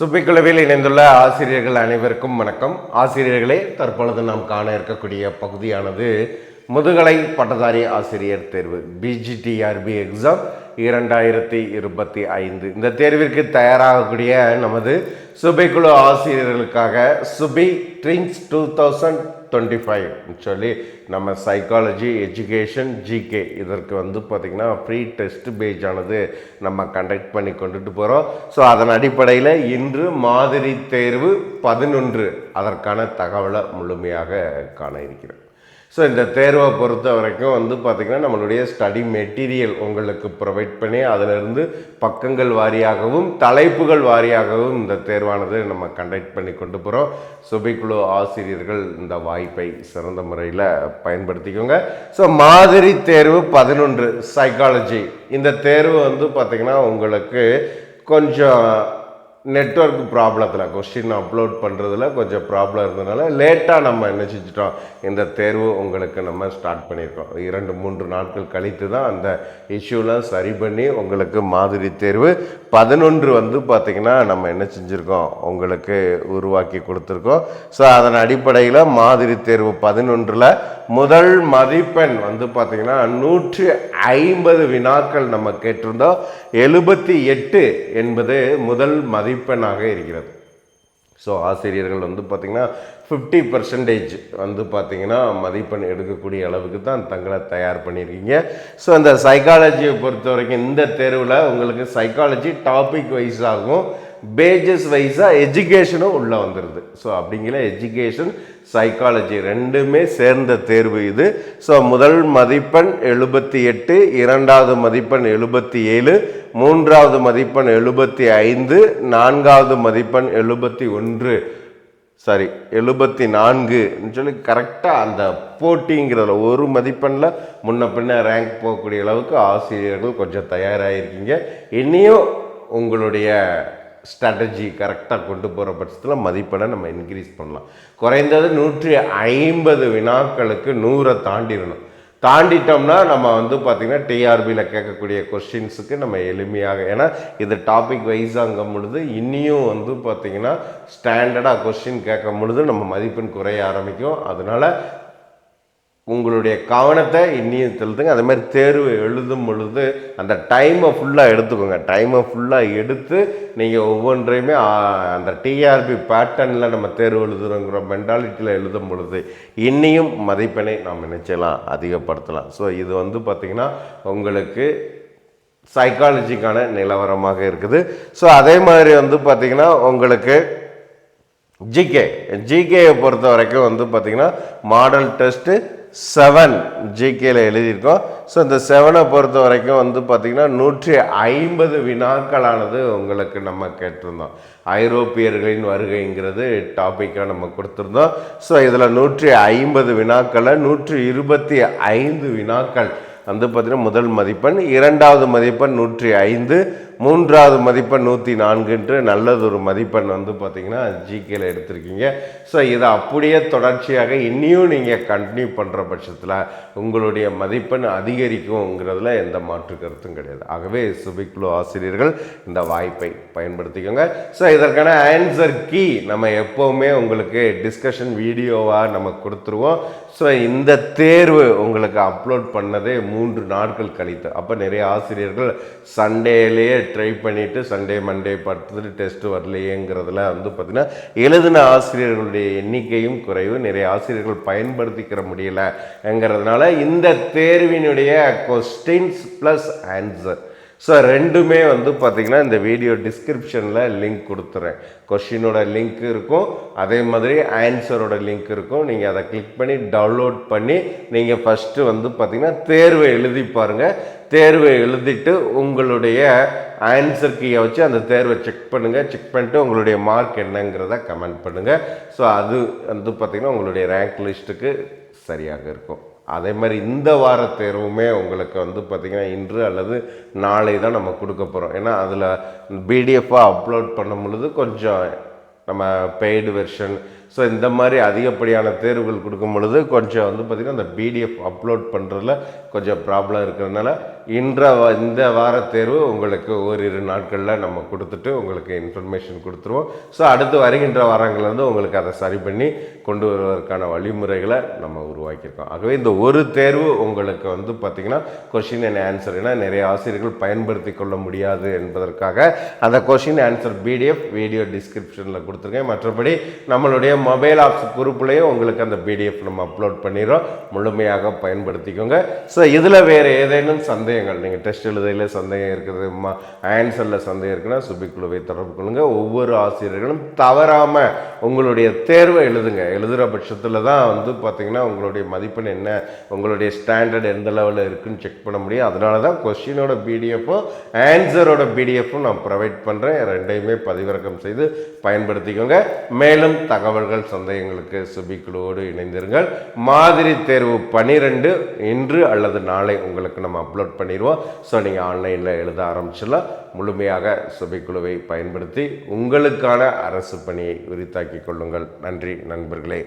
சுப்பிக்குழுவில் இணைந்துள்ள ஆசிரியர்கள் அனைவருக்கும் வணக்கம். ஆசிரியர்களே தற்பொழுது நாம் காண இருக்கக்கூடிய பகுதியானது முதுகலை பட்டதாரி ஆசிரியர் தேர்வு பிஜிடிஆர்பி எக்ஸாம் இரண்டாயிரத்தி இருபத்தி ஐந்து. இந்த தேர்விற்கு தயாராகக்கூடிய நமது சுபைக்குழு ஆசிரியர்களுக்காக சுபி ட்ரிங்ஸ் டூ தௌசண்ட் டுவெண்ட்டி ஃபைவ் சொல்லி நம்ம சைக்காலஜி எஜுகேஷன் ஜிகே இதற்கு வந்து பார்த்திங்கன்னா ஃப்ரீ டெஸ்ட் பேஜ் ஆனது நம்ம கண்டக்ட் பண்ணி கொண்டுட்டு போகிறோம் ஸோ அதன் அடிப்படையில் இன்று மாதிரி தேர்வு பதினொன்று. அதற்கான தகவலை முழுமையாக காண இருக்கிறோம். ஸோ இந்த தேர்வை பொறுத்த வரைக்கும் வந்து பார்த்திங்கன்னா நம்மளுடைய ஸ்டடி மெட்டீரியல் உங்களுக்கு ப்ரொவைட் பண்ணி அதிலிருந்து பக்கங்கள் வாரியாகவும் தலைப்புகள் வாரியாகவும் இந்த தேர்வானது நம்ம கண்டக்ட் பண்ணி கொண்டு போகிறோம் சுபைக்குழு ஆசிரியர்கள் இந்த வாய்ப்பை சிறந்த முறையில் பயன்படுத்திக்கோங்க. ஸோ மாதிரி தேர்வு பதினொன்று சைக்காலஜி இந்த தேர்வு வந்து பார்த்திங்கன்னா உங்களுக்கு கொஞ்சம் நெட்ஒர்க் ப்ராப்ளத்தில் கொஸ்டின் அப்லோட் பண்ணுறதுல கொஞ்சம் ப்ராப்ளம் இருந்ததுனால லேட்டாக நம்ம என்ன செஞ்சிட்டோம்? இந்த தேர்வு உங்களுக்கு நம்ம ஸ்டார்ட் பண்ணியிருக்கோம். இரண்டு மூன்று நாட்கள் கழித்து தான் அந்த இஷ்யூலாம் சரி பண்ணி உங்களுக்கு மாதிரி தேர்வு பதினொன்று வந்து பார்த்திங்கன்னா நம்ம என்ன செஞ்சுருக்கோம்? உங்களுக்கு உருவாக்கி கொடுத்துருக்கோம். ஸோ அதன் அடிப்படையில் மாதிரி தேர்வு பதினொன்றில் முதல் மதிப்பெண் வந்து பார்த்திங்கன்னா நூற்றி ஐம்பது வினாக்கள் நம்ம கேட்டிருந்தோம். எழுபத்தி எட்டு என்பது முதல் மதிப்பெண்ணாக இருக்கிறது. ஸோ ஆசிரியர்கள் வந்து பார்த்திங்கன்னா ஃபிஃப்டி பர்சன்டேஜ் வந்து பார்த்திங்கன்னா மதிப்பெண் எடுக்கக்கூடிய அளவுக்கு தான் தங்களை தயார் பண்ணியிருக்கீங்க. ஸோ அந்த சைக்காலஜியை பொறுத்த வரைக்கும் இந்த தேர்வில் உங்களுக்கு சைக்காலஜி டாபிக் வைஸாகவும் பேஜஸ் வைஸாக எஜுகேஷனும் உள்ளே வந்துடுது ஸோ அப்படிங்கிற எஜுகேஷன் சைக்காலஜி ரெண்டுமே சேர்ந்த தேர்வு இது. ஸோ முதல் மதிப்பெண் எழுபத்தி எட்டு இரண்டாவது மதிப்பெண் எழுபத்தி ஏழு மூன்றாவது மதிப்பெண் எழுபத்தி ஐந்து நான்காவது மதிப்பெண் எழுபத்தி ஒன்று. சாரி எழுபத்தி நான்குன்னு சொல்லி கரெக்டாக அந்த போட்டிங்கிறதுல ஒரு மதிப்பெண்ணில் முன்ன பின்ன ரேங்க் போகக்கூடிய அளவுக்கு ஆசிரியர்கள் கொஞ்சம் தயாராகிருக்கீங்க இனியும் உங்களுடைய ஸ்ட்ராட்டஜி கரெக்டாக கொண்டு போகிற பட்சத்தில் மதிப்பெண்ணை நம்ம இன்க்ரீஸ் பண்ணலாம். குறைந்தது நூற்றி ஐம்பது வினாக்களுக்கு நூறை தாண்டிடணும். தாண்டிட்டோம்னா நம்ம வந்து பார்த்திங்கன்னா டிஆர்பியில் கேட்கக்கூடிய கொஸ்டின்ஸுக்கு நம்ம எளிமையாக ஏன்னா இது டாபிக் வைஸாங்கும் பொழுது இன்னியும் வந்து பார்த்திங்கன்னா ஸ்டாண்டர்டாக கொஸ்டின் கேட்கும் பொழுது நம்ம மதிப்பெண் குறைய ஆரம்பிக்கும். அதனால் உங்களுடைய கவனத்தை இன்னியும் செலுத்துங்க. அதே மாதிரி தேர்வு எழுதும் பொழுது அந்த டைமை ஃபுல்லாக எடுத்துக்கோங்க. டைமை ஃபுல்லாக எடுத்து நீங்கள் ஒவ்வொன்றையுமே அந்த டிஆர்பி பேட்டர்னில் நம்ம தேர்வு எழுதுறோங்கிற மென்டாலிட்டியில் எழுதும் பொழுது இன்னியும் மதிப்பெண்ணை நாம் நினைச்சலாம் அதிகப்படுத்தலாம். ஸோ இது வந்து பார்த்திங்கன்னா உங்களுக்கு சைக்காலஜிக்கான நிலவரமாக இருக்குது. ஸோ அதே மாதிரி வந்து பார்த்திங்கன்னா உங்களுக்கு ஜிகே ஜிகேயை பொறுத்த வரைக்கும் வந்து பார்த்திங்கன்னா மாடல் டெஸ்ட்டு செவன் ஜிகேல எழுதியிருக்கோம். ஸோ இந்த செவனை பொறுத்த வரைக்கும் வந்து பார்த்திங்கன்னா நூற்றி ஐம்பது வினாக்களானது உங்களுக்கு நம்ம கேட்டிருந்தோம். ஐரோப்பியர்களின் வருகைங்கிறது டாப்பிக்காக நம்ம கொடுத்துருந்தோம். ஸோ இதில் நூற்றி ஐம்பது வினாக்களை நூற்றி இருபத்தி ஐந்து வினாக்கள். வந்து பார்த்திங்கன்னா முதல் மதிப்பெண் இரண்டாவது மதிப்பெண் நூற்றி ஐந்து மூன்றாவது மதிப்பெண் நூற்றி நான்குன்று நல்லதொரு மதிப்பெண் வந்து பார்த்திங்கன்னா ஜிகேல எடுத்திருக்கீங்க. ஸோ இதை அப்படியே தொடர்ச்சியாக இன்னியும் நீங்கள் கண்டினியூ பண்ணுற பட்சத்தில் உங்களுடைய மதிப்பெண் அதிகரிக்கும்ங்கிறதுல எந்த மாற்று கருத்தும் கிடையாது. ஆகவே சுபிக்குழு ஆசிரியர்கள் இந்த வாய்ப்பை பயன்படுத்திக்கோங்க. ஸோ இதற்கான ஆன்சர் கீ நம்ம எப்போவுமே உங்களுக்கு டிஸ்கஷன் வீடியோவாக நம்ம கொடுத்துருவோம். ஸோ இந்த தேர்வு உங்களுக்கு அப்லோட் பண்ணதே மூன்று நாட்கள் கழித்து. அப்போ நிறைய ஆசிரியர்கள் சண்டேலேயே ட்ரை பண்ணிவிட்டு சண்டே மண்டே படுத்துட்டு டெஸ்ட்டு வரலையேங்கிறதுல வந்து பார்த்திங்கன்னா எழுதின ஆசிரியர்களுடைய எண்ணிக்கையும் குறைவு. நிறைய ஆசிரியர்கள் பயன்படுத்திக்கிற முடியலங்கிறதுனால இந்த தேர்வினுடைய கொஸ்டின்ஸ் ப்ளஸ் ஆன்சர் ஸோ ரெண்டுமே வந்து பார்த்திங்கன்னா இந்த வீடியோ டிஸ்கிரிப்ஷனில் லிங்க் கொடுத்துறேன். கொஷினோட லிங்க் இருக்கும். அதே மாதிரி ஆன்சரோட லிங்க் இருக்கும். நீங்கள் அதை கிளிக் பண்ணி டவுன்லோட் பண்ணி நீங்கள் ஃபஸ்ட்டு வந்து பார்த்திங்கன்னா தேர்வை எழுதி பாருங்கள் தேர்வை எழுதிட்டு உங்களுடைய ஆன்சர் கீயை வச்சு அந்த தேர்வை செக் பண்ணுங்கள் செக் பண்ணிட்டு உங்களுடைய மார்க் என்னங்கிறத கமெண்ட் பண்ணுங்கள் ஸோ அது வந்து பார்த்திங்கன்னா உங்களுடைய ரேங்க் லிஸ்ட்டுக்கு சரியாக இருக்கும். அதே மாதிரி இந்த வார தேர்வுமே உங்களுக்கு வந்து பார்த்திங்கன்னா இன்று அல்லது நாளை தான் நம்ம கொடுக்க போகிறோம் ஏன்னா அதில் பிடிஎஃபாக அப்லோட் பண்ணும் பொழுது கொஞ்சம் நம்ம பெய்டு வெர்ஷன் ஸோ இந்த மாதிரி அதிகப்படியான தேர்வுகள் கொடுக்கும் பொழுது கொஞ்சம் வந்து பார்த்திங்கன்னா அந்த பிடிஎஃப் அப்லோட் பண்ணுறதுல கொஞ்சம் ப்ராப்ளம் இருக்கிறதுனால இன்ற இந்த வார தேர்வு உங்களுக்கு ஓரிரு நாட்களில் நம்ம கொடுத்துட்டு உங்களுக்கு இன்ஃபர்மேஷன் கொடுத்துருவோம். ஸோ அடுத்து வருகின்ற வாரங்கள்லேருந்து உங்களுக்கு அதை சரி பண்ணி கொண்டு வருவதற்கான வழிமுறைகளை நம்ம உருவாக்கியிருக்கோம். ஆகவே இந்த ஒரு தேர்வு உங்களுக்கு வந்து பார்த்திங்கன்னா கொஷின் அண்ட் ஆன்சர் ஏன்னா நிறைய ஆசிரியர்கள் பயன்படுத்தி கொள்ள முடியாது என்பதற்காக அந்த கொஷின் ஆன்சர் பிடிஎஃப் வீடியோ டிஸ்கிரிப்ஷனில் கொடுத்துருக்கேன். மற்றபடி நம்மளுடைய மொபைல் ஆப்ஸ் குரூப்லேயும் உங்களுக்கு அந்த பிடிஎஃப் நம்ம அப்லோட் பண்ணிடுறோம். முழுமையாக பயன்படுத்திக்கோங்க. ஸோ இதில் வேறு ஏதேனும் சந்தேகங்கள் நீங்கள் டெஸ்ட் எழுதையில் சந்தேகம் இருக்குது மா ஆன்சரில் சந்தேகம் இருக்குன்னா சுபிக்குழுவை தொடர்பு கொள்ளுங்க. ஒவ்வொரு ஆசிரியர்களும் தவறாமல் உங்களுடைய தேர்வை எழுதுங்க. எழுதுகிற பட்சத்தில் தான் வந்து பார்த்திங்கன்னா உங்களுடைய மதிப்பெண் என்ன உங்களுடைய ஸ்டாண்டர்ட் எந்த லெவலில் இருக்குன்னு செக் பண்ண முடியும். அதனால தான் கொஸ்டினோட பிடிஎஃப்பும் ஆன்சரோட பிடிஎஃப்பும் நான் ப்ரொவைட் பண்ணுறேன் ரெண்டையுமே பதிவிறக்கம் செய்து பயன்படுத்திக்கோங்க. மேலும் தகவல்கள் சந்தேகங்களுக்கு சுபிக்குழுவோடு இணைந்திருங்கள். மாதிரி தேர்வு பனிரெண்டு இன்று அல்லது நாளை உங்களுக்கு நம்ம அப்லோட் பண்ணிடுவோம். ஸோ நீங்கள் ஆன்லைனில் எழுத ஆரம்பிச்சிடலாம். முழுமையாக சுபிக்குழுவை பயன்படுத்தி உங்களுக்கான அரசு பணியை உரித்தாக்கிக் கொள்ளுங்கள். நன்றி நண்பர்களே.